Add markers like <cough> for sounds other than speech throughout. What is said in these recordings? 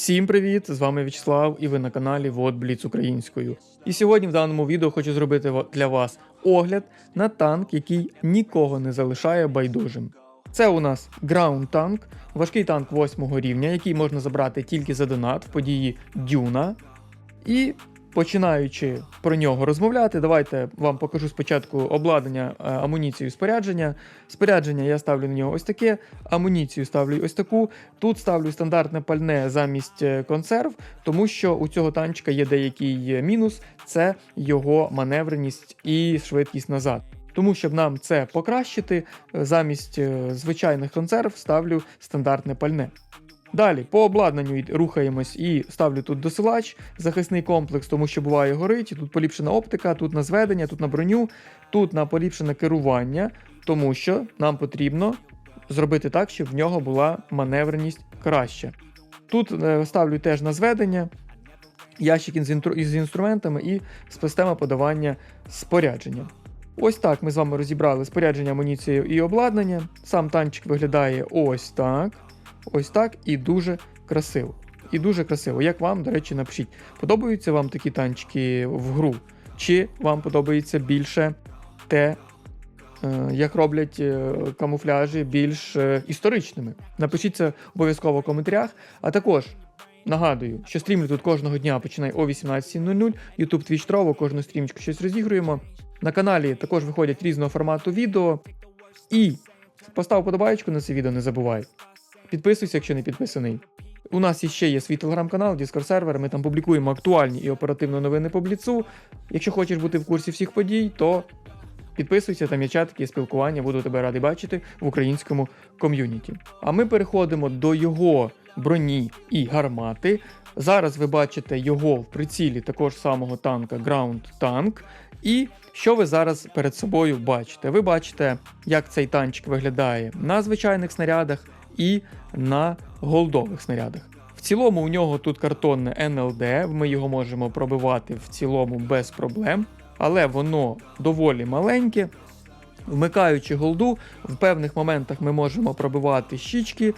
Всім привіт! З вами Вячеслав і ви на каналі Вот Бліц українською. І сьогодні в даному відео хочу зробити для вас огляд на танк, який нікого не залишає байдужим. Це у нас Ground танк, важкий танк 8 рівня, який можна забрати тільки за донат в події Дюна. І починаючи про нього розмовляти, давайте вам покажу спочатку обладнання, е, амуніцію, спорядження. Спорядження я ставлю на нього ось таке, амуніцію ставлю ось таку. Тут ставлю стандартне пальне замість е, консерв, тому що у цього танчика є деякий е, мінус це його маневреність і швидкість назад. Тому, щоб нам це покращити, замість звичайних консерв ставлю стандартне пальне. Далі по обладнанню рухаємось і ставлю тут досилач, захисний комплекс, тому що буває горить. Тут поліпшена оптика, тут на зведення, тут на броню, тут на поліпшене керування, тому що нам потрібно зробити так, щоб в нього була маневреність краща. Тут е, ставлю теж на зведення, ящик із інструментами і система подавання спорядження. Ось так ми з вами розібрали спорядження, амуніцію і обладнання. Сам танчик виглядає ось так. Ось так і дуже красиво. І дуже красиво. Як вам, до речі, напишіть, подобаються вам такі танчики в гру? Чи вам подобається більше те, е, як роблять е, камуфляжі більш е, історичними? Напишіть це обов'язково в коментарях. А також нагадую, що стрімлю тут кожного дня починає о 18.00. YouTube Twitch Trovo, кожну стрімочку щось розігруємо. На каналі також виходять різного формату відео. І постав подобаєчку на це відео, не забувай. Підписуйся, якщо не підписаний. У нас ще є свій телеграм-канал, Discord сервер. Ми там публікуємо актуальні і оперативно новини по бліцу. Якщо хочеш бути в курсі всіх подій, то підписуйся, там є чатики, є спілкування, буду тебе радий бачити в українському ком'юніті. А ми переходимо до його броні і гармати. Зараз ви бачите його в прицілі також самого танка Ground Tank. І що ви зараз перед собою бачите? Ви бачите, як цей танчик виглядає на звичайних снарядах і на голдових снарядах. В цілому у нього тут картонне НЛД, ми його можемо пробивати в цілому без проблем, але воно доволі маленьке. Вмикаючи голду, в певних моментах ми можемо пробивати щічки.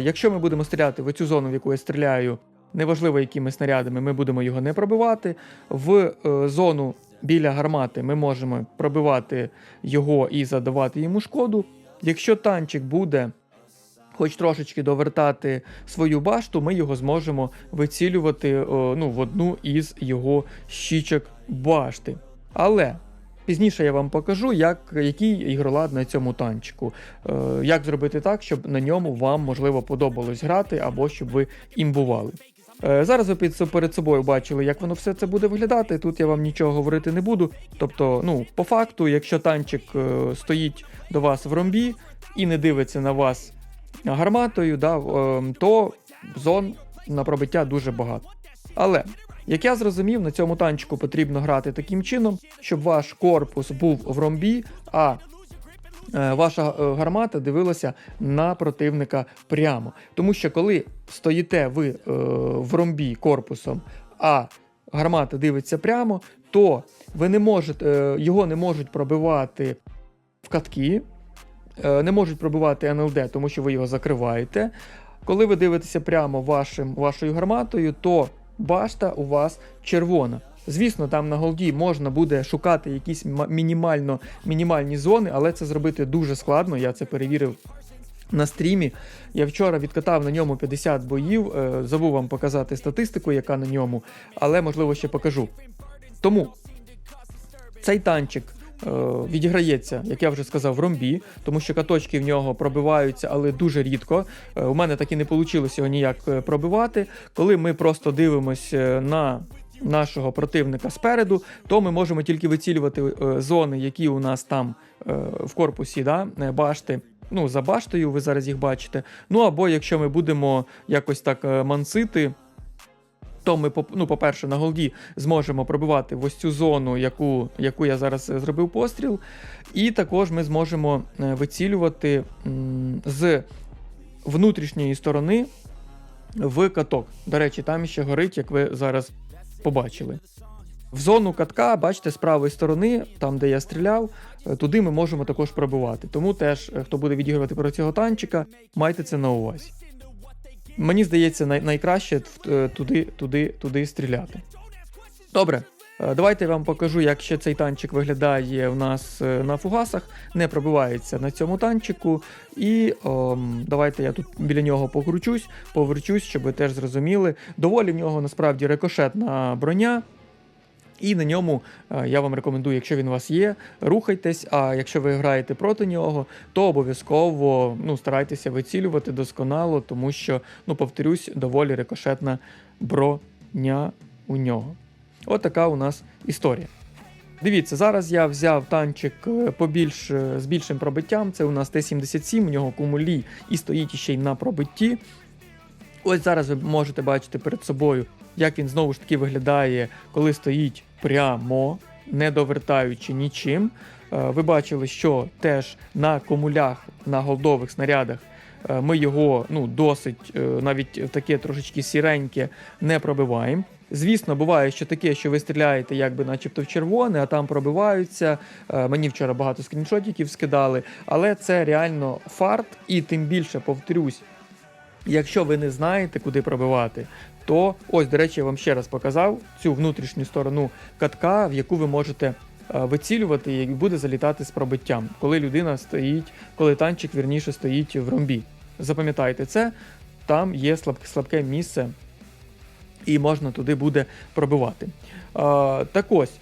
Якщо ми будемо стріляти в цю зону, в яку я стріляю, неважливо якими снарядами, ми будемо його не пробивати. В е, зону біля гармати ми можемо пробивати його і задавати йому шкоду. Якщо танчик буде хоч трошечки довертати свою башту, ми його зможемо вицілювати е, ну, в одну із його щічок башти. Але пізніше я вам покажу, як, який ігролад на цьому танчику. Е, як зробити так, щоб на ньому вам можливо подобалось грати або щоб ви імбували. Е, Зараз ви під перед собою бачили, як воно все це буде виглядати. Тут я вам нічого говорити не буду. Тобто, ну, по факту, якщо танчик е, стоїть до вас в ромбі і не дивиться на вас гарматою, да, е, то зон на пробиття дуже багато. Але як я зрозумів, на цьому танчику потрібно грати таким чином, щоб ваш корпус був в ромбі, а е, ваша е, гармата дивилася на противника прямо. Тому що коли стоїте ви е, в ромбі корпусом, а гармата дивиться прямо, то ви не можете, його не можуть пробивати в катки, не можуть пробивати НЛД, тому що ви його закриваєте. Коли ви дивитеся прямо вашим, вашою гарматою, то башта у вас червона. Звісно, там на голді можна буде шукати якісь мінімально мінімальні зони, але це зробити дуже складно. Я це перевірив на стрімі. Я вчора відкатав на ньому 50 боїв. е, Забув вам показати статистику, яка на ньому, але можливо ще покажу. Тому цей танчик е, відіграється, як я вже сказав, в ромбі, тому що каточки в нього пробиваються, але дуже рідко. Е, у мене так і не вийшло його ніяк е, пробивати. Коли ми просто дивимося на нашого противника спереду, то ми можемо тільки вицілювати е, зони, які у нас там е, в корпусі да, е, башти. Ну, за баштою, ви зараз їх бачите. Ну або якщо ми будемо якось так е, мансити, то ми, ну, по-перше, на голді зможемо пробивати в ось цю зону, яку, яку я зараз е, зробив постріл. І також ми зможемо е, вицілювати з внутрішньої сторони в каток. До речі, там ще горить, як ви зараз побачили. В зону катка, бачите, з правої сторони, там де я стріляв, е, туди ми можемо також пробивати. Тому теж, хто буде відігрувати про цього танчика, майте це на увазі. Мені здається, най- найкраще в- е, туди, туди, туди стріляти. Добре. е, Давайте я вам покажу, як ще цей танчик виглядає у нас е, на фугасах. Не пробивається на цьому танчику. І о, давайте я тут біля нього покручусь, поверчусь, щоб ви теж зрозуміли. Доволі в нього насправді рикошетна броня. І на ньому е, я вам рекомендую, якщо він у вас є, рухайтесь. А якщо ви граєте проти нього, то обов'язково ну, старайтеся вицілювати досконало, тому що, ну, повторюсь, доволі рикошетна броня у нього. От така у нас історія. Дивіться, зараз я взяв танчик е, побільш, е, з більшим пробиттям. Це у нас Т-77, у нього кумулі і стоїть ще й на пробитті. Ось зараз ви можете бачити перед собою, як він знову ж таки виглядає, коли стоїть прямо, не довертаючи нічим. Е, Ви бачили, що теж на комулях, на голдових снарядах е, ми його ну, досить е, навіть таке трошечки сіреньке не пробиваємо. Звісно, буває, що таке, що ви стріляєте якби начебто в червоне, а там пробиваються. Мені вчора багато скріншотиків скидали, але це реально фарт, і тим більше повторюсь, Якщо ви не знаєте, куди пробивати, то ось, до речі, я вам ще раз показав цю внутрішню сторону катка, в яку ви можете е, вицілювати і буде залітати з пробиттям, коли людина стоїть, коли танчик вірніше стоїть в ромбі. Запам'ятайте це, там є слаб, слабке місце, і можна туди буде пробивати. Е, так ось.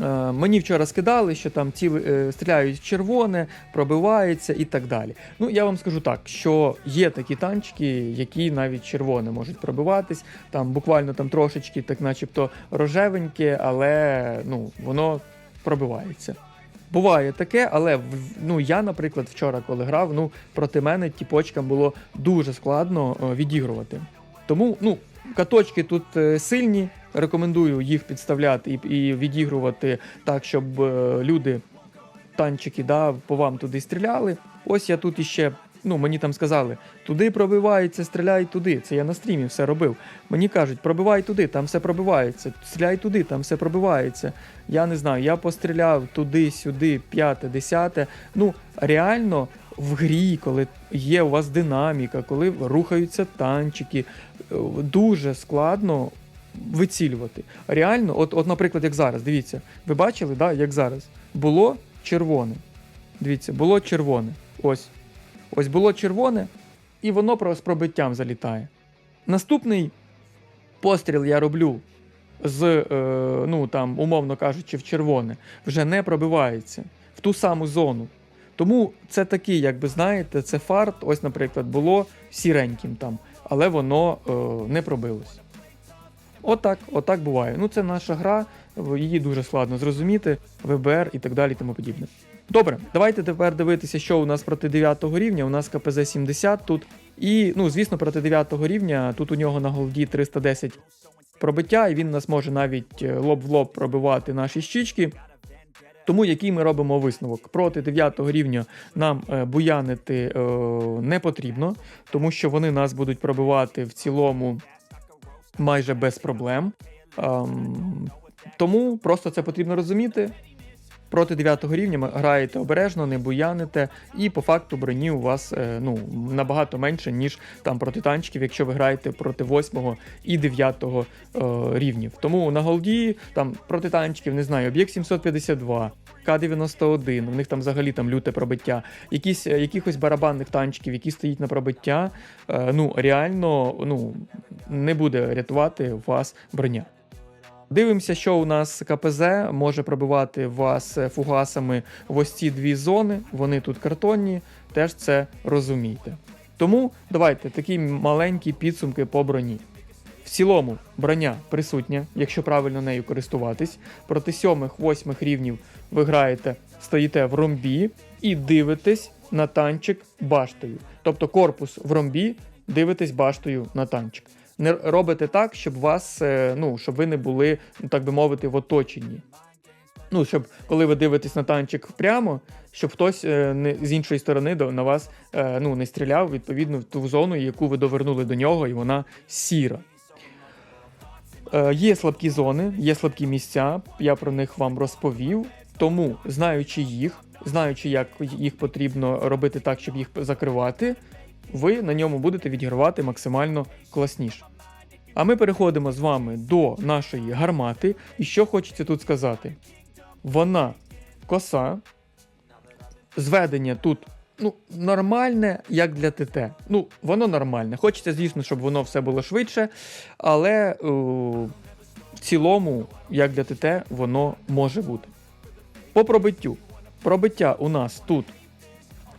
Е, Мені вчора скидали, що там ці е, стріляють в червоне, пробиваються і так далі. Ну, я вам скажу так, що є такі танчики, які навіть червоне можуть пробиватись, там буквально там трошечки, так начебто рожевеньке, але ну, воно пробивається. Буває таке, але ну, я, наприклад, вчора, коли грав, ну, проти мене тіпочкам було дуже складно е, відігрувати. Тому, ну, каточки тут е, сильні. Рекомендую їх підставляти і, відігрувати так, щоб е, люди, танчики, да, по вам туди стріляли. Ось я тут іще. Ну, мені там сказали, туди пробивається, стріляй туди. Це я на стрімі все робив. Мені кажуть, пробивай туди, там все пробивається. Стріляй туди, там все пробивається. Я не знаю, я постріляв туди, сюди, п'яте, десяте. Ну, реально в грі, коли є у вас динаміка, коли рухаються танчики, е, дуже складно вицілювати. Реально, от, от, наприклад, як зараз, дивіться, ви бачили, да, як зараз? Було червоне. Дивіться, було червоне. Ось. Ось було червоне, і воно з пробиттям залітає. Наступний постріл я роблю з, е, ну там, умовно кажучи, в червоне, вже не пробивається в ту саму зону. Тому це такий, як би знаєте, це фарт. Ось, наприклад, було сіреньким там, але воно е, не пробилось. Отак, отак буває. Ну, це наша гра, її дуже складно зрозуміти, ВБР і так далі, тому подібне. Добре, давайте тепер дивитися, що у нас проти 9 рівня. У нас КПЗ 70 тут. І, ну, звісно, проти 9 рівня тут у нього на голді 310 пробиття, і він нас може навіть е, лоб в лоб пробивати наші щічки. Тому який ми робимо висновок? Проти 9 рівня нам е, буянити е, не потрібно, тому що вони нас будуть пробивати в цілому майже без проблем. Ем, тому просто це потрібно розуміти. Проти 9 рівня ми граєте обережно, не буяните, і по факту броні у вас е, ну, набагато менше, ніж там проти танчиків, якщо ви граєте проти 8 і 9 е, рівнів. Тому на голді там проти танчиків, не знаю, об'єкт 752, К-91, у них там взагалі там люте пробиття, якісь, е, якихось барабанних танчиків, які стоять на пробиття, ну реально ну, не буде рятувати вас броня. Дивимося, що у нас КПЗ може пробивати вас фугасами в ось ці дві зони. Вони тут картонні, теж це розумійте. Тому давайте такі маленькі підсумки по броні. В цілому броня присутня, якщо правильно нею користуватись. Проти 7-8 рівнів ви граєте, стоїте в ромбі і дивитесь на танчик баштою. Тобто корпус в ромбі, дивитесь баштою на танчик. Не робите так, щоб вас, е, ну, щоб ви не були, ну, так би мовити, в оточенні. Ну, щоб коли ви дивитесь на танчик прямо, щоб хтось е, не, з іншої сторони до, на вас е, ну, не стріляв відповідно в ту зону, яку ви довернули до нього, і вона сіра. Е, є слабкі зони, є слабкі місця, я про них вам розповів. Тому, знаючи їх, знаючи, як їх потрібно робити так, щоб їх закривати, ви на ньому будете відігравати максимально класніше. А ми переходимо з вами до нашої гармати. І що хочеться тут сказати? Вона коса, зведення тут ну, нормальне, як для ТТ. Ну, воно нормальне. Хочеться, звісно, щоб воно все було швидше, але е, в цілому, як для ТТ, воно може бути. По пробиттю. Пробиття у нас тут.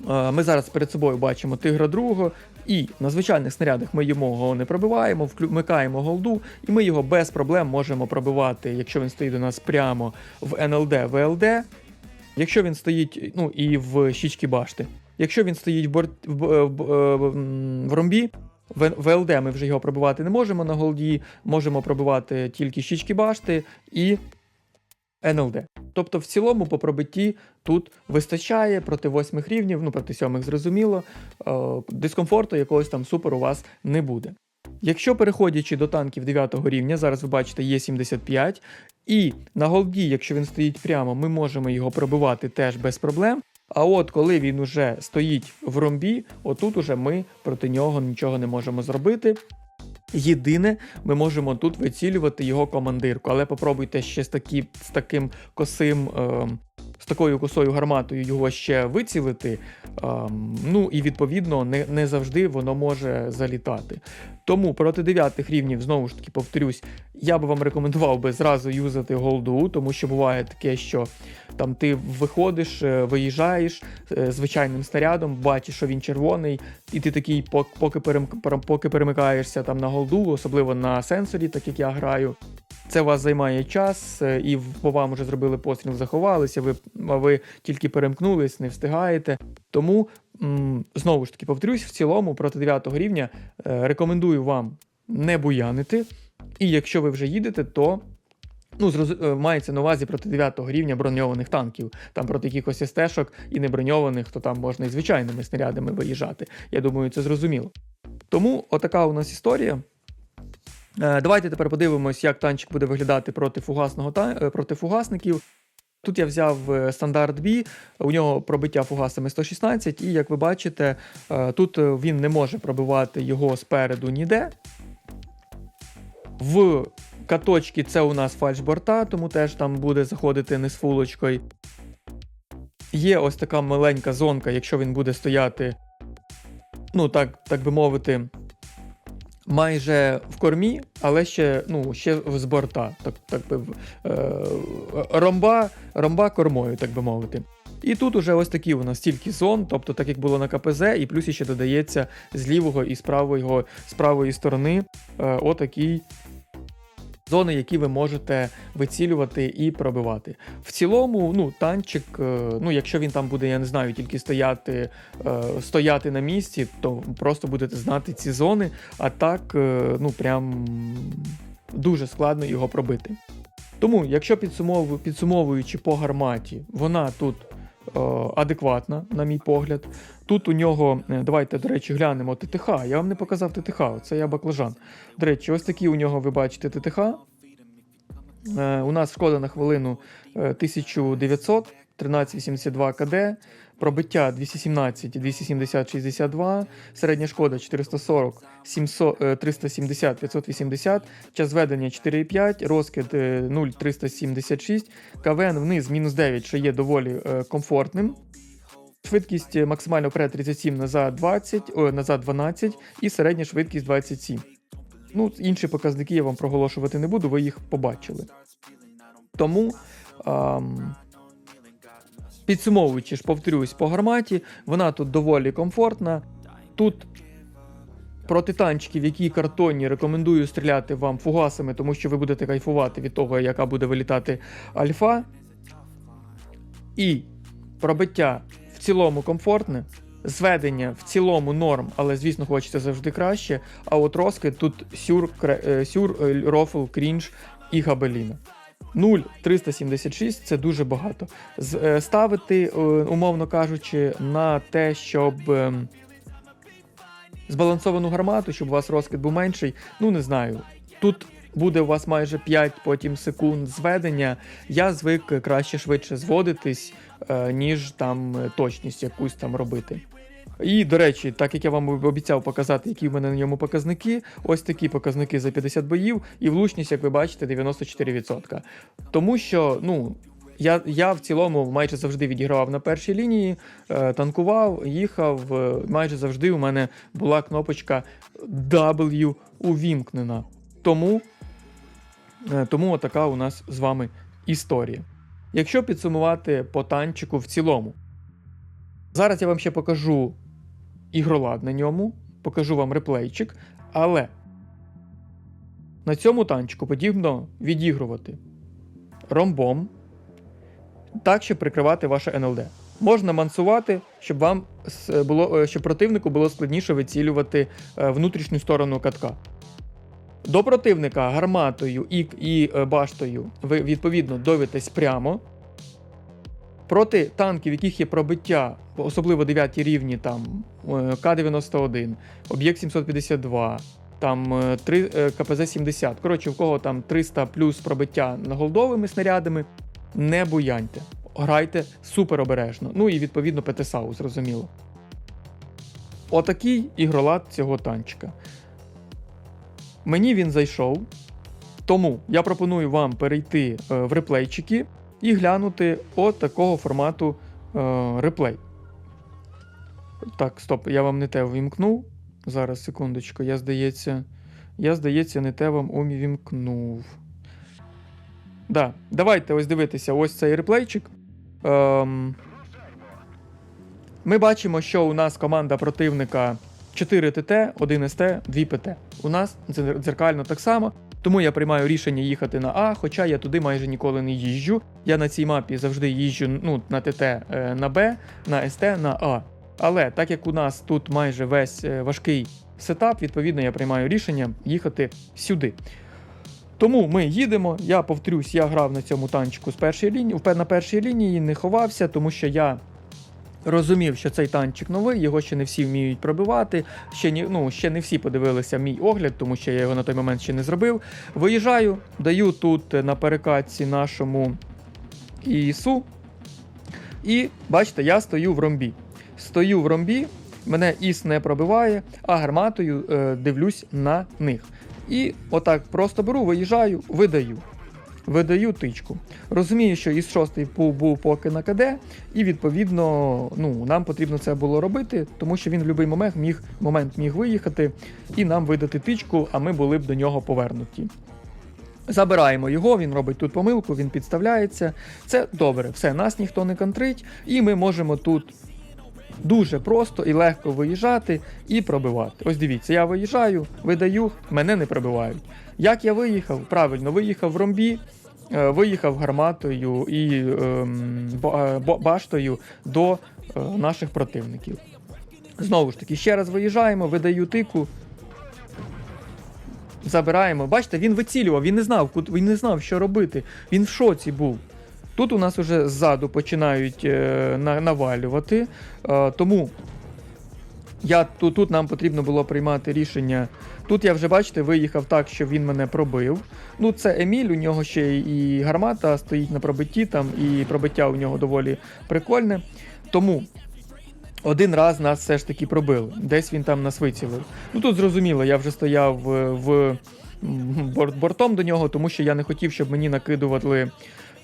Е, Ми зараз перед собою бачимо тигра другого, і на звичайних снарядах ми його не пробиваємо, вмикаємо голду, і ми його без проблем можемо пробивати, якщо він стоїть у нас прямо в НЛД, ВЛД, якщо він стоїть ну, і в щічки башти. Якщо він стоїть в, борт, в, в, в, в ромбі, в, ВЛД ми вже його пробивати не можемо на голді, можемо пробивати тільки щічки башти і НЛД. Тобто, в цілому, по пробитті тут вистачає проти восьмих рівнів, ну проти сьомих зрозуміло, е, дискомфорту якогось там супер у вас не буде. Якщо переходячи до танків 9 рівня, зараз ви бачите є 75, і на голді, якщо він стоїть прямо, ми можемо його пробивати теж без проблем. А от коли він уже стоїть в ромбі, отут уже ми проти нього нічого не можемо зробити. Єдине, ми можемо тут вицілювати його командирку, але попробуйте ще з, такі, з таким косим, е, з такою косою гарматою його ще вицілити. Е, ну і відповідно не, не завжди воно може залітати. Тому проти дев'ятих рівнів, знову ж таки, повторюсь, я би вам рекомендував би зразу юзати голду, тому що буває таке, що там ти виходиш, е, виїжджаєш е, звичайним снарядом, бачиш, що він червоний, і ти такий, поки, поки перемикаєшся там на голду, особливо на сенсорі, так як я граю. Це вас займає час, е, і по вам вже зробили постріл, заховалися, ви, ви тільки перемкнулись, не встигаєте. Тому, м, знову ж таки, повторюсь, в цілому проти 9 рівня е, рекомендую вам не буянити. І якщо ви вже їдете, то ну, зроз... е, мається на увазі проти 9 рівня броньованих танків. Там проти якихось СТ-шок і не броньованих, то там можна і звичайними снарядами виїжджати. Я думаю, це зрозуміло. Тому отака у нас історія. Е, Давайте тепер подивимось, як танчик буде виглядати проти фугасного та... е, проти фугасників. Тут я взяв стандарт B, у нього пробиття фугасами 116, і як ви бачите, тут він не може пробивати його спереду ніде. В каточки це у нас фальшборта, тому теж там буде заходити не з фулочкою. Є ось така маленька зонка, якщо він буде стояти, ну так, так би мовити, майже в кормі, але ще, ну, ще з борта. Так, так би, е, ромба, ромба кормою, так би мовити. І тут уже ось такі у нас тільки зон, тобто так як було на КПЗ, і плюс ще додається з лівого і з правої, з правої сторони е, отакий зони, які ви можете вицілювати і пробивати. В цілому, ну, танчик, е, ну, якщо він там буде, я не знаю, тільки стояти, е, стояти на місці, то просто будете знати ці зони, а так, е, ну, прям дуже складно його пробити. Тому, якщо підсумовую, підсумовуючи по гарматі, вона тут адекватна, на мій погляд. Тут у нього, е, давайте, до речі, глянемо ТТХ. Я вам не показав ТТХ, це я баклажан. До речі, ось такі у нього ви бачите ТТХ. Е, у нас шкода на хвилину е, 1900, 1382 КД, пробиття 217, 270, 62, середня шкода 440, 700, е, 370, 580, час ведення 4,5, розкид е, 0,376, КВН вниз мінус 9, що є доволі е, комфортним. Швидкість е, максимально вперед 37, назад 20, о, назад 12 і середня швидкість 27. Ну, інші показники я вам проголошувати не буду, ви їх побачили. Тому, ам, підсумовуючи ж, повторюсь, по гарматі, вона тут доволі комфортна. Тут проти танчиків, які картонні, рекомендую стріляти вам фугасами, тому що ви будете кайфувати від того, яка буде вилітати альфа. І пробиття в цілому комфортне. Зведення в цілому норм, але звісно хочеться завжди краще. А от розкид тут сюр, е, сюр, е, рофл, крінж і габеліна. 0,376 це дуже багато. Е, Ставити, е, умовно кажучи, на те, щоб ем, збалансовану гармату, щоб у вас розкид був менший, ну не знаю. Тут буде у вас майже 5 потім секунд зведення. Я звик краще швидше зводитись, е, ніж там точність якусь там робити. І, до речі, так як я вам обіцяв показати, які в мене на ньому показники, ось такі показники за 50 боїв, і влучність, як ви бачите, 94%. Тому що, ну. Я я в цілому майже завжди відігравав на першій лінії, е, танкував, їхав. е, майже завжди у мене була кнопочка W увімкнена. Тому, е, тому така у нас з вами історія. Якщо підсумувати по танчику в цілому, зараз я вам ще покажу ігролад на ньому, покажу вам реплейчик, але на цьому танчику потрібно відігрувати ромбом, так, щоб прикривати ваше НЛД. Можна мансувати, щоб вам було, е, щоб противнику було складніше вицілювати е, внутрішню сторону катка. До противника гарматою і, і е, баштою ви відповідно довітесь прямо. Проти танків, яких є пробиття, особливо 9 рівні, там е, К-91, Об'єкт 752, там е, три- е, КПЗ-70. Коротше, в кого там 300 плюс пробиття голдовими снарядами, не буяньте. Грайте супер обережно. Ну і відповідно ПТСАУ, зрозуміло. Отакий ігролад цього танчика. Мені він зайшов. Тому я пропоную вам перейти е, в реплейчики і глянути от такого формату е, реплей. Так, стоп, я вам не те ввімкнув. Зараз, секундочку, я здається. Я, здається, не те вам увімкнув. Да, давайте ось дивитися ось цей реплейчик. Ем, ми бачимо, що у нас команда противника 4 ТТ, 1 СТ, 2 ПТ. У нас дзеркально так само. Тому я приймаю рішення їхати на А, хоча я туди майже ніколи не їжджу. Я на цій мапі завжди їжджу ну, на ТТ е, на Б, на СТ, на А. Але так як у нас тут майже весь е, важкий сетап, відповідно, я приймаю рішення їхати сюди. Тому ми їдемо. Я повторюсь, я грав на цьому танчику з першої лінії, на першій лінії не ховався, тому що я розумів, що цей танчик новий, його ще не всі вміють пробивати. Ще ні, ну, ще не всі подивилися мій огляд, тому що я його на той момент ще не зробив. Виїжджаю, даю тут на перекатці нашому ІСу. І бачите, я стою в ромбі. Стою в ромбі, мене іс не пробиває, а гарматою е, дивлюсь на них. І отак просто беру, виїжджаю, видаю. Видаю тичку. Розумію, що із шостий був, був поки на КД, і відповідно ну, нам потрібно це було робити, тому що він в будь-який момент міг, момент міг виїхати і нам видати тичку, а ми були б до нього повернуті. Забираємо його, він робить тут помилку, він підставляється. Це добре, все, нас ніхто не контрить, і ми можемо тут дуже просто і легко виїжджати і пробивати. Ось дивіться, я виїжджаю, видаю, мене не пробивають. Як я виїхав? Правильно, виїхав в ромбі, е, виїхав гарматою і ем, е, ба- баштою до е, наших противників. Знову ж таки, ще раз виїжджаємо, видаю тику. Забираємо. Бачите, він вицілював, він не знав, він не знав, що робити. Він в шоці був. Тут у нас уже ззаду починають навалювати. Тому я, тут нам потрібно було приймати рішення. Тут я вже, бачите, виїхав так, що він мене пробив. Ну, це Еміль, у нього ще і гармата стоїть на пробитті, там, і пробиття у нього доволі прикольне. Тому один раз нас все ж таки пробили. Десь він там нас вицілив. Ну тут зрозуміло, я вже стояв е, в борт, бортом до нього, тому що я не хотів, щоб мені накидували,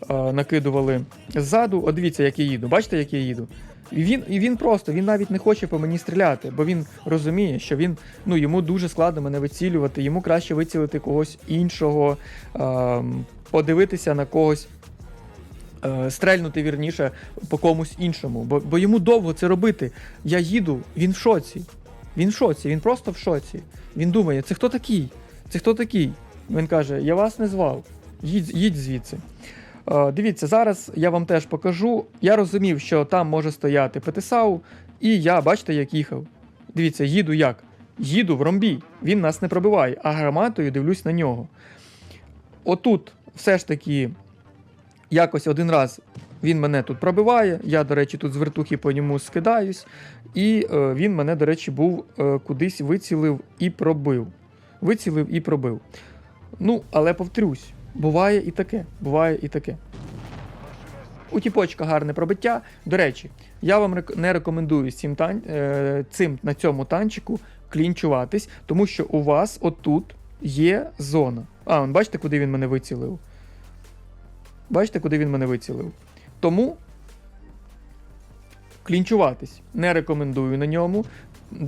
е, накидували ззаду. От дивіться, як я їду. Бачите, як я їду? І він, і він просто він навіть не хоче по мені стріляти, бо він розуміє, що він ну йому дуже складно мене вицілювати, йому краще вицілити когось іншого, ем, подивитися на когось е, стрельнути вірніше по комусь іншому, бо, бо йому довго це робити. Я їду, він в шоці. Він в шоці, він просто в шоці. Він думає, це хто такий? Це хто такий? Він каже: Я вас не звав. Їдь, їдь звідси. Е, дивіться, зараз я вам теж покажу. Я розумів, що там може стояти ПТСАУ, і я, бачите, як їхав. Дивіться, їду як? Їду в ромбі. Він нас не пробиває, а гарматою дивлюсь на нього. Отут все ж таки якось один раз він мене тут пробиває. Я, до речі, тут з вертухи по ньому скидаюсь. І е, він мене, до речі, був е, кудись вицілив і пробив. Вицілив і пробив. Ну, але повторюсь, буває і таке. Буває і таке. У тіпочка гарне пробиття. До речі, я вам не рекомендую цим, е, цим на цьому танчику клінчуватись, тому що у вас отут є зона. А, бачите, куди він мене вицілив? Бачите, куди він мене вицілив? Тому клінчуватись не рекомендую на ньому.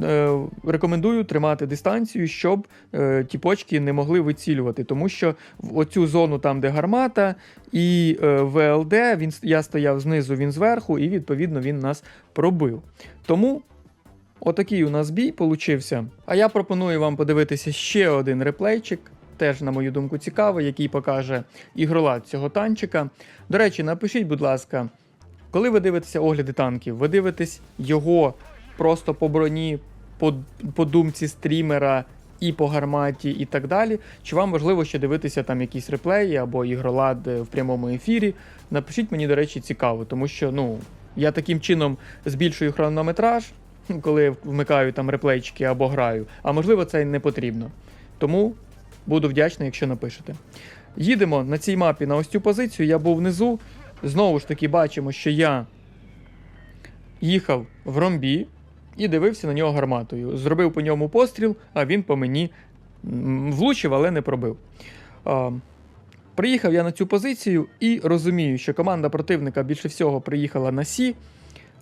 Е, рекомендую тримати дистанцію, щоб е, ті почки не могли вицілювати, тому що в оцю зону, там, де гармата, і е, ВЛД, він, я стояв знизу, він зверху, і відповідно він нас пробив. Тому отакий у нас бій получився. А я пропоную вам подивитися ще один реплейчик. Теж, на мою думку, цікавий, який покаже ігролад цього танчика. До речі, напишіть, будь ласка, коли ви дивитеся огляди танків, ви дивитесь його просто по броні, по, по думці стрімера і по гарматі, і так далі. Чи вам важливо ще дивитися там якісь реплеї або ігролад е, в прямому ефірі? Напишіть мені, до речі, цікаво, тому що ну, я таким чином збільшую хронометраж, <laughs> коли вмикаю там реплейчики або граю, а можливо, це й не потрібно. Тому буду вдячний, якщо напишете. Їдемо на цій мапі на ось цю позицію. Я був внизу. Знову ж таки, бачимо, що я їхав в ромбі і дивився на нього гарматою. Зробив по ньому постріл, а він по мені влучив, але не пробив. Приїхав я на цю позицію і розумію, що команда противника більше всього приїхала на Сі.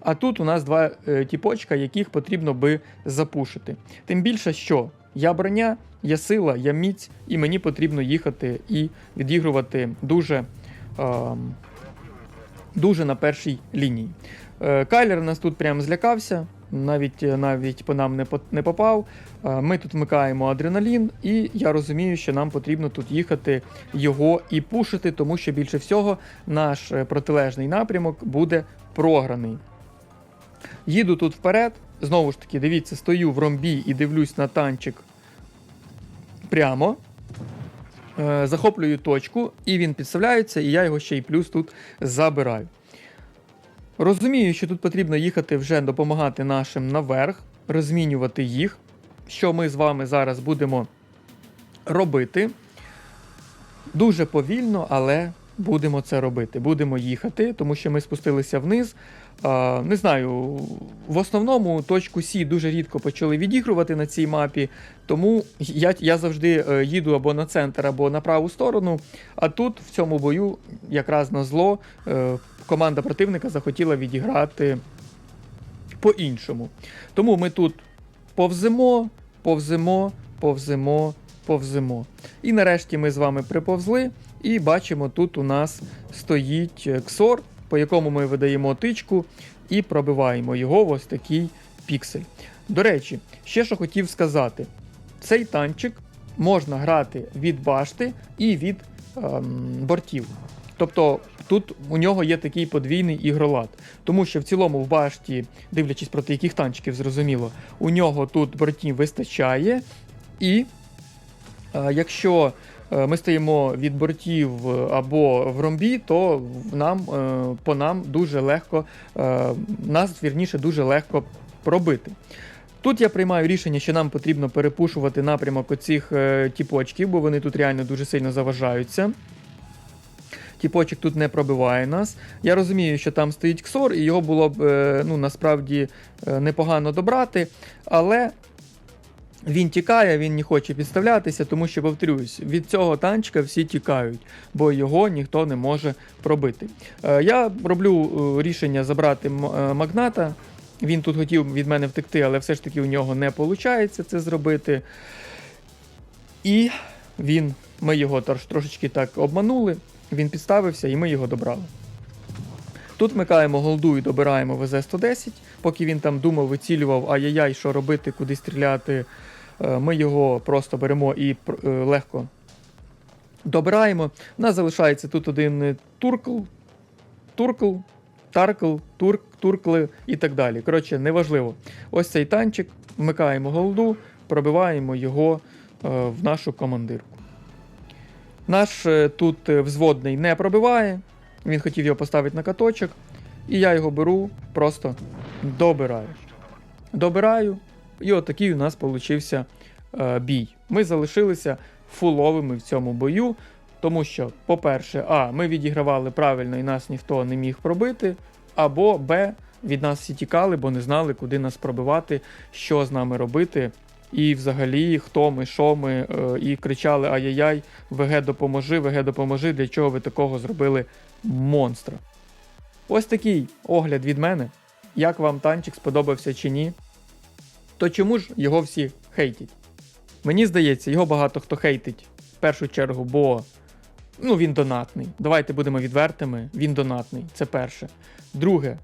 А тут у нас два е, тіпочка, яких потрібно би запушити. Тим більше, що я броня, я сила, я міць, і мені потрібно їхати і відігрувати дуже, ем, дуже на першій лінії. Е, Кайлер нас тут прям злякався, навіть, навіть по нам не, не попав. Е, Ми тут вмикаємо адреналін, і я розумію, що нам потрібно тут їхати його і пушити, тому що більше всього наш е, протилежний напрямок буде програний. Їду тут вперед. Знову ж таки, дивіться, стою в ромбі і дивлюсь на танчик прямо. Е, захоплюю точку, і він підставляється, і я його ще й плюс тут забираю. Розумію, що тут потрібно їхати вже допомагати нашим наверх, розмінювати їх, що ми з вами зараз будемо робити. Дуже повільно, але будемо це робити. Будемо їхати, тому що ми спустилися вниз. Не знаю, в основному точку Сі дуже рідко почали відігрувати на цій мапі, тому я, я завжди е, їду або на центр, або на праву сторону. А тут, в цьому бою, якраз на зло, е, команда противника захотіла відіграти по-іншому. Тому ми тут повземо, повземо, повземо, повземо. І нарешті ми з вами приповзли, і бачимо, тут у нас стоїть е, ксор, по якому ми видаємо тичку і пробиваємо його в ось такий піксель. До речі, ще що хотів сказати: цей танчик можна грати від башти і від ем, бортів. Тобто тут у нього є такий подвійний ігролад. Тому що в цілому в башті, дивлячись проти яких танчиків, зрозуміло, у нього тут бортів вистачає. І е, якщо ми стоїмо від бортів е, або в ромбі, то нам, е, по нам дуже легко, е, нас вірніше дуже легко пробити. Тут я приймаю рішення, що нам потрібно перепушувати напрямок оцих е, тіпочків, бо вони тут реально дуже сильно заважаються. Тіпочок тут не пробиває нас. Я розумію, що там стоїть ксор, і його було б е, ну, насправді е, непогано добрати, але він тікає, він не хоче підставлятися, тому що, повторюсь, від цього танчика всі тікають, бо його ніхто не може пробити. Е, Я роблю е, рішення забрати е, магната. Він тут хотів від мене втекти, але все ж таки у нього не виходить це зробити. І він, ми його трошечки так обманули, він підставився і ми його добрали. Тут вмикаємо голду і добираємо ВЗ-110, поки він там думав, вицілював, ай-яй-яй, що робити, куди стріляти. е, Ми його просто беремо і е, легко добираємо. У нас залишається тут один е, туркл, туркл, таркл, турк, туркли і так далі. Коротше, неважливо. Ось цей танчик, вмикаємо голду, пробиваємо його в нашу командирку. Наш тут взводний не пробиває. Він хотів його поставити на каточок. І я його беру, просто добираю. Добираю, і отакий у нас получився е, бій. Ми залишилися фуловими в цьому бою. Тому що, по-перше, А, ми відігравали правильно і нас ніхто не міг пробити, або Б, від нас всі тікали, бо не знали, куди нас пробивати, що з нами робити. І взагалі, хто ми, що ми, е, і кричали Ай-яй-яй, ВГ допоможи, ВГ допоможи, для чого ви такого зробили монстра. Ось такий огляд від мене. Як вам танчик сподобався чи ні? То чому ж його всі хейтять? Мені здається, його багато хто хейтить в першу чергу, бо ну, він донатний. Давайте будемо відвертими, він донатний. Це перше. Друге,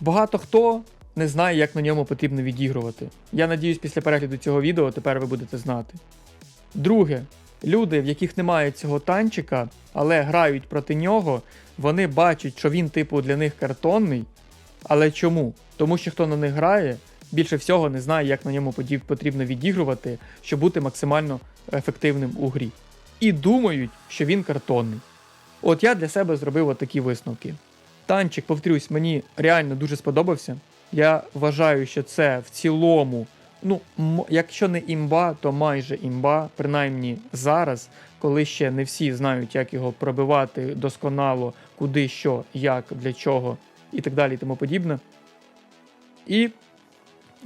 багато хто не знає, як на ньому потрібно відігрувати. Я надіюсь, після перегляду цього відео тепер ви будете знати. Друге, люди, в яких немає цього танчика, але грають проти нього, вони бачать, що він, типу, для них картонний. Але чому? Тому що хто на них грає, більше всього не знає, як на ньому потрібно відігрувати, щоб бути максимально ефективним у грі. І думають, що він картонний. От я для себе зробив от такі висновки. Танчик, повторюсь, мені реально дуже сподобався. Я вважаю, що це в цілому, ну, якщо не імба, то майже імба, принаймні зараз, коли ще не всі знають, як його пробивати досконало, куди, що, як, для чого і так далі, і тому подібне. І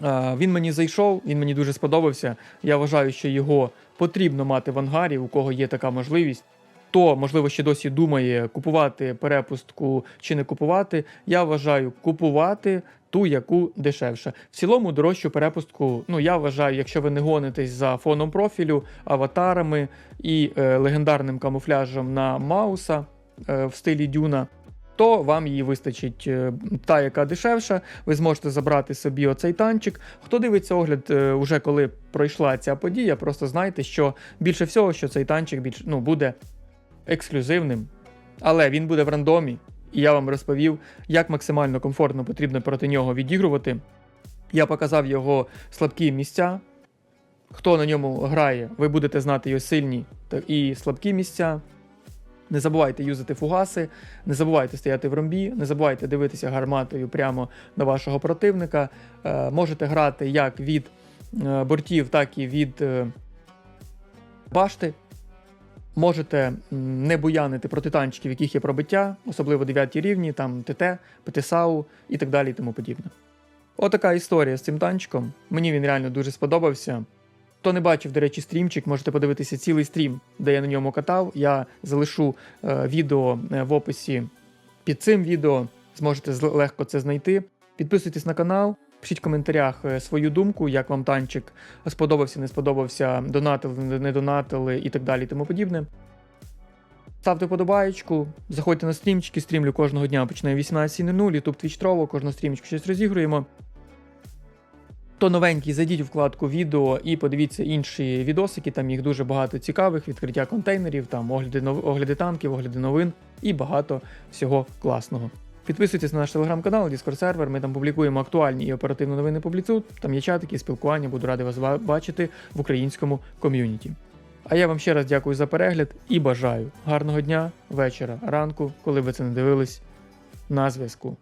е, він мені зайшов, він мені дуже сподобався. Я вважаю, що його потрібно мати в ангарі, у кого є така можливість. Хто, можливо, ще досі думає, купувати перепустку чи не купувати, я вважаю купувати ту, яку дешевше. В цілому дорожчу перепустку, ну я вважаю, якщо ви не гонитесь за фоном профілю, аватарами і е, легендарним камуфляжем на Мауса е, в стилі Дюна, то вам її вистачить е, та, яка дешевша. Ви зможете забрати собі оцей танчик. Хто дивиться огляд, е, уже коли пройшла ця подія, просто знайте, що більше всього, що цей танчик більш, ну, буде ексклюзивним, але він буде в рандомі, і я вам розповів, як максимально комфортно потрібно проти нього відігрувати. Я показав його слабкі місця. Хто на ньому грає, ви будете знати його сильні і слабкі місця. Не забувайте юзати фугаси, не забувайте стояти в ромбі, не забувайте дивитися гарматою прямо на вашого противника. Е, можете грати як від е, бортів, так і від е, башти. Можете не буянити проти танчиків, яких є пробиття, особливо 9 рівні, там ТТ, ПТСАУ і так далі і тому подібне. Отака історія з цим танчиком. Мені він реально дуже сподобався. Хто не бачив, до речі, стрімчик, можете подивитися цілий стрім, де я на ньому катав. Я залишу е, відео е, в описі під цим відео. Зможете легко це знайти. Підписуйтесь на канал, пишіть в коментарях е, свою думку, як вам танчик сподобався, не сподобався, донатили, не- донатили і так далі, і тому подібне. Ставте подобаєчку, заходьте на стрімчики, стрімлю кожного дня починаю 18.00, YouTube Twitch Trovo, кожного стрімчику щось розігруємо. Хто новенький, зайдіть у вкладку відео і подивіться інші відосики, там їх дуже багато цікавих, відкриття контейнерів, там огляди, огляди танків, огляди новин і багато всього класного. Підписуйтесь на наш телеграм-канал, Discord сервер. Ми там публікуємо актуальні і оперативні новини по бліцу. Там є чатики, спілкування. Буду радий вас бачити в українському ком'юніті. А я вам ще раз дякую за перегляд і бажаю гарного дня, вечора, ранку, коли ви це не дивились. На зв'язку.